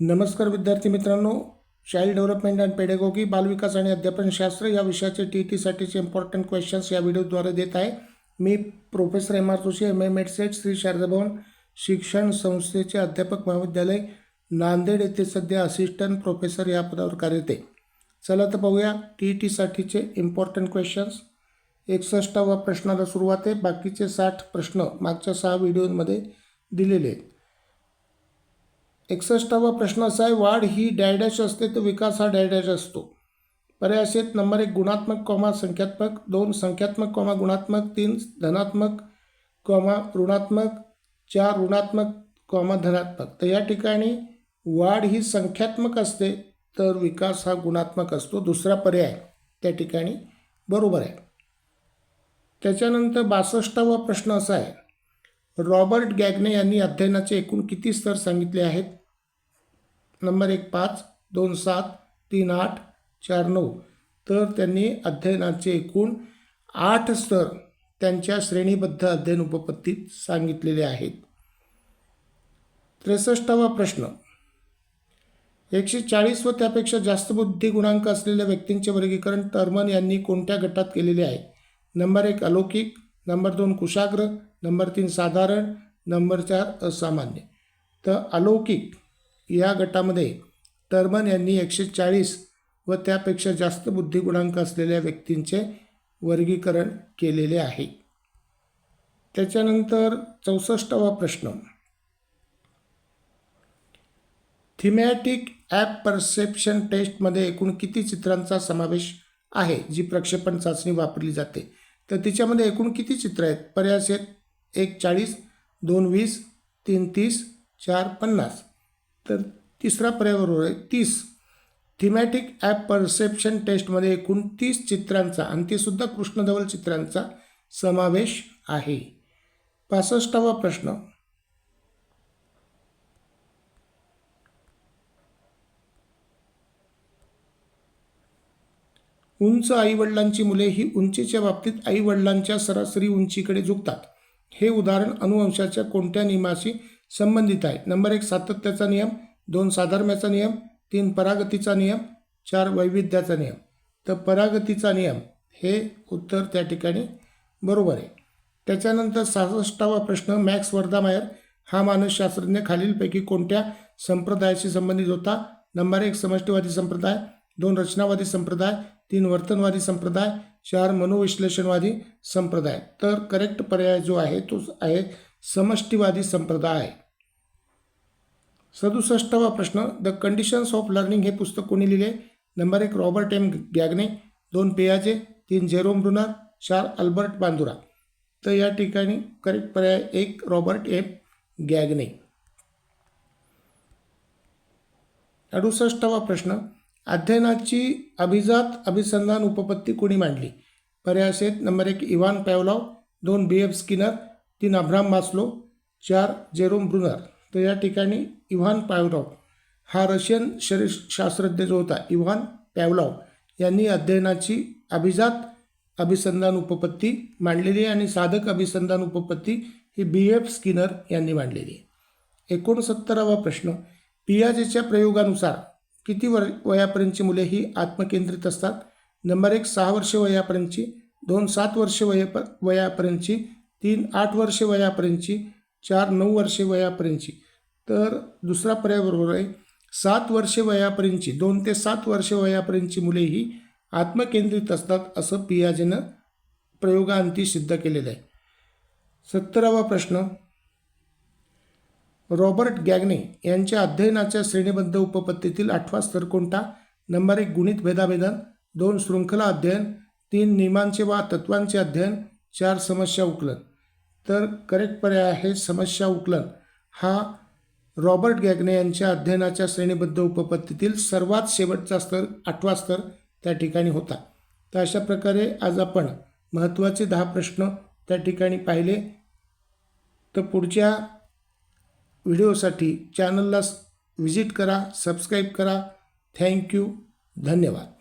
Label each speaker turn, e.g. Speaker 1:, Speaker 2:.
Speaker 1: नमस्कार विद्यार्थी मित्रांनो. चाइल्ड डेव्हलपमेंट अँड पेडेगॉगी बालविकास आणि अध्यापनशास्त्र या विषयाचे टी टीसाठीचे इम्पॉर्टंट क्वेश्चन्स या व्हिडिओद्वारे देत आहे. मी professor M R Joshi M M ad set Shri Sharadabhavan शिक्षण संस्थेचे अध्यापक महाविद्यालय नांदेड येथे सध्या असिस्टंट प्रोफेसर या पदावर कार्यरत आहे. चला तर पाहूया टी टीसाठीचे इम्पॉर्टंट क्वेश्चन्स एकसष्टावा प्रश्नाला सुरुवात आहे. बाकीचे साठ प्रश्न मागच्या सहा व्हिडिओमध्ये दिलेले आहेत. एकसष्टावा प्रश्न असा आहे वाढ ही डॅडॅश असते तर विकास हा डॅडॅश असतो. पर्याय असे नंबर एक गुणात्मक कॉमा संख्यात्मक दोन संख्यात्मक कॉमा गुणात्मक तीन धनात्मक कॉमा ऋणात्मक चार ऋणात्मक कॉमा धनात्मक. तर या ठिकाणी वाढ ही संख्यात्मक असते तर विकास हा गुणात्मक असतो. दुसरा पर्याय त्या ठिकाणी बरोबर आहे. त्याच्यानंतर बासष्टावा प्रश्न असा आहे रॉबर्ट गॅगने यांनी अध्ययनाचे एकूण किती स्तर सांगितले आहेत? नंबर एक पाच दोन सात तीन आठ चार नऊ. तर त्यांनी अध्ययनाचे एकूण आठ स्तर त्यांच्या श्रेणीबद्ध अध्ययन उपपत्तीत सांगितलेले आहेत. त्रेसष्टावा प्रश्न. एकशे चाळीस व त्यापेक्षा जास्त बुद्धी गुणांक असलेल्या व्यक्तींचे वर्गीकरण टर्मन यांनी कोणत्या गटात केलेले आहे? नंबर एक अलौकिक नंबर दोन कुशाग्र नंबर तीन साधारण नंबर चार असामान्य. तर अलौकिक या गटामध्ये टर्मन यांनी एकशे चाळीस व त्यापेक्षा जास्त बुद्धिगुणांक असलेल्या व्यक्तींचे वर्गीकरण केलेले आहे. त्याच्यानंतर चौसष्टावा प्रश्न. थिमॅटिक ॲप परसेप्शन टेस्टमध्ये एकूण किती चित्रांचा समावेश आहे जी प्रक्षेपण चाचणी वापरली जाते? तर तिच्यामध्ये एकूण किती चित्र आहेत? पर्याय आहेत एक चाळीस दोन वीस तीन तीस चार पन्नास. तर तिसरा पर्याय बरोबर आहे तीस. थिमॅटिक ॲप परसेप्शन टेस्टमध्ये एकूण तीस चित्रांचा आणि तेसुद्धा कृष्णधवल चित्रांचा समावेश आहे. पासष्टावा प्रश्न. उंच आईवडिलांची मुले ही उंचीच्या बाबतीत आईवडिलांच्या सरासरी उंचीकडे झुकतात. हे उदाहरण अनुवंशाच्या कोणत्या नियमाशी संबंधित आहे? नंबर एक सातत्याचा नियम. दोन साधर्म्याचा नियम. तीन परागतीचा नियम. चार वैविध्याचा नियम. तर परागतीचा नियम हे उत्तर त्या ठिकाणी बरोबर आहे. त्याच्यानंतर सहासष्टावा प्रश्न मॅक्स वर्धामायर हा मानसशास्त्रज्ञ खालीलपैकी कोणत्या संप्रदायाशी संबंधित होता? नंबर एक समष्टीवादी संप्रदाय. दोन रचनावादी संप्रदाय. तीन वर्तनवादी संप्रदाय. चार मनोविश्लेषणवादी संप्रदाय. तर करेक्ट पर्याय जो आहे तो आहे समष्टीवादी संप्रदाय. सदुसष्टावा प्रश्न द कंडिशन्स ऑफ लर्निंग हे पुस्तक कोणी लिहिले? नंबर एक रॉबर्ट एम गॅगने. दोन पेयाजे. तीन जेरोम ब्रुनर. चार अल्बर्ट बांदुरा. तर या ठिकाणी करेक्ट पर्याय एक रॉबर्ट एम गॅगने. अडुसष्टावा प्रश्न अध्ययनाची अभिजात अभिसंधान उपपत्ती कुणी मांडली? पर्याय आहेत नंबर एक इव्हान पॅवलॉव. दोन बी. एफ. स्किनर. तीन अब्राम मास्लो. चार जेरोम ब्रुनर. तर या ठिकाणी इव्हान पॅवलॉव. हा रशियन शरीर शास्त्रज्ञ जो होता इव्हान पॅवलॉव यांनी अध्ययनाची अभिजात अभिसंधान उपपत्ती मांडलेली आहे आणि साधक अभिसंधान उपपत्ती ही बी. एफ. स्किनर यांनी मांडलेली. आहे एकोणसत्तरावा प्रश्न. पियाजेच्या प्रयोगानुसार किती वर वयापर्यंतची मुले ही आत्मकेंद्रित असतात? नंबर एक सहा वर्ष वयापर्यंतची दोन सात वर्ष वया वयापर्यंतची तीन आठ वर्षे वयापर्यंतची चार नऊ वर्षे वयापर्यंतची. तर दुसरा पर्याय बरोबर आहे. सात वर्षे वयापर्यंतची दोन ते सात वर्षे वयापर्यंतची मुले ही आत्मकेंद्रित असतात असं पियाजेनं प्रयोगाअंती सिद्ध केलेलं आहे. सत्तरावा प्रश्न रॉबर्ट गॅगने यांच्या अध्ययनाच्या श्रेणीबद्ध उपपत्तीतील आठवा स्तर कोणता? नंबर एक गुणित भेदाभेदन. दोन शृंखला अध्ययन. तीन नियमांचे वा तत्वांचे अध्ययन. चार समस्या उकलन. तर करेक्ट पर्याय आहे समस्या उकलन. हा रॉबर्ट गॅगने यांच्या अध्ययनाच्या श्रेणीबद्ध उपपत्तीतील सर्वात शेवटचा स्तर आठवा स्तर त्या ठिकाणी होता. तर अशा प्रकारे आज आपण महत्त्वाचे दहा प्रश्न त्या ठिकाणी पाहिले. तर पुढच्या व्हिडिओसाठी चॅनलला व्हिजिट करा सबस्क्राईब करा. थँक्यू. धन्यवाद.